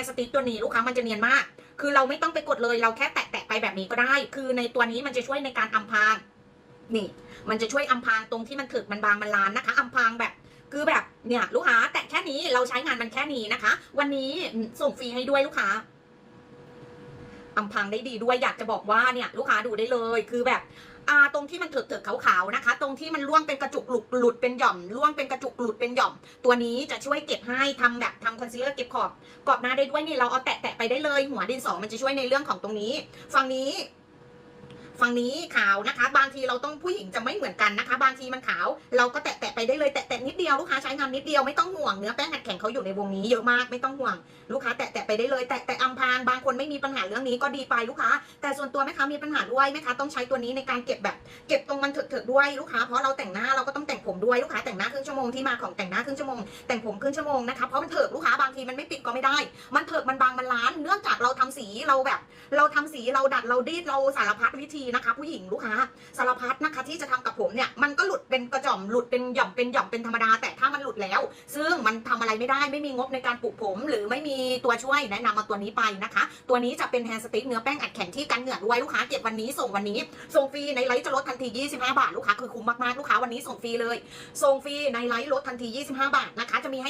ร์สติ๊กตัวนี้ลูกค้ามันจะเนียนมาก คือเราไม่ต้องไปกดเลยเราแค่แตะแตะๆไปแบบนี้ก็ได้ คือในตัวนี้มันจะช่วยในการอำพรางนี่ มันจะช่วยอำพรางตรงที่มันถึกมันบางมันลานนะคะอำพรางแบบคือแบบเนี่ยลูกค้าแตะแค่นี้เราใช้งานมันแค่นี้นะคะ วันนี้ส่งฟรีให้ด้วยลูกค้า อำพรางได้ดีด้วยอยากจะบอกว่าเนี่ยลูกค้าดูได้เลยคือแบบอ่าตรงที่มันเถิดเถิดขาวๆนะคะ ตรงที่มันร่วงเป็นกระจุกหลุดหลุดเป็นหย่อมร่วงเป็นกระจุกหลุดเป็นหย่อม ตัวนี้จะช่วยเก็บให้ทำแบบทำคอนซีลเลอร์เก็บขอบกรอบหน้าได้ด้วยนี่เราเอาแตะแตะไปได้เลย หัวดินสอมันจะช่วยในเรื่องของตรงนี้ ฝั่งนี้ ฝั่งนี้ขาวนะคะ บางทีเราต้องผู้หญิงจะไม่เหมือนกันนะคะ บางทีมันขาว เราก็แตะๆไปได้เลยแตะๆนิดเดียวลูกค้าใช้งานนิดเดียวไม่ต้องห่วงเนื้อแป้งอัดแข็งเขาอยู่ในวงนี้เยอะมากไม่ต้องห่วงลูกค้าแตะๆไปได้เลยแตะๆอำพางบางคนไม่มีปัญหาเรื่องนี้ก็ดีไปลูกค้า แต่ส่วนตัวแม่ค้ามีปัญหาด้วยแม่ค้าต้องใช้ตัวนี้ในการเก็บแบบเก็บตรงมันเถิกๆด้วยลูกค้าเพราะเราแต่งหน้าเราก็ต้องแต่งผมด้วยลูกค้าแต่งหน้าครึ่งชั่วโมงที่มาของแต่งหน้าครึ่งชั่วโมงแต่งผมครึ่งชั่วโมงนะคะเพราะมันเถิกลูกค้าบางทีมันไม่ปิดก็ไม่ได้ มันเถิกมันบางมันล้าน เนื่องจากเราทำสีเราแบบ เราทำสีเราดัดเราดีดเราสารพัดวิธีนะคะ ผู้หญิงลูกค้าสารพัดนะคะที่จะทำกับผมเนี่ยมันก็หลุดเป็นกระจ่อมหลุดเป็นหย่อมเป็นหย่อมเป็นธรรมดา แต่ถ้ามันหลุดแล้ว ซึ่งมันทำอะไรไม่ได้ไม่มีงบในการปลูกผม หรือไม่มีตัวช่วยแนะนำมาตัวนี้ไปนะคะ ตัวนี้จะเป็นแฮร์สติ๊กเนื้อแป้งอัดแข็งที่กันเหงื่อด้วยลูกค้าเก็บวันนี้ส่งวันนี้ส่งฟรีในไลฟ์จะลดทันที 25 บาท ลูกค้าคือคุ้มมากๆลูกค้าวันนี้ส่งฟรีเลยส่งฟรีในไลฟ์ลดทันที 25 บาทนะคะจะมีให้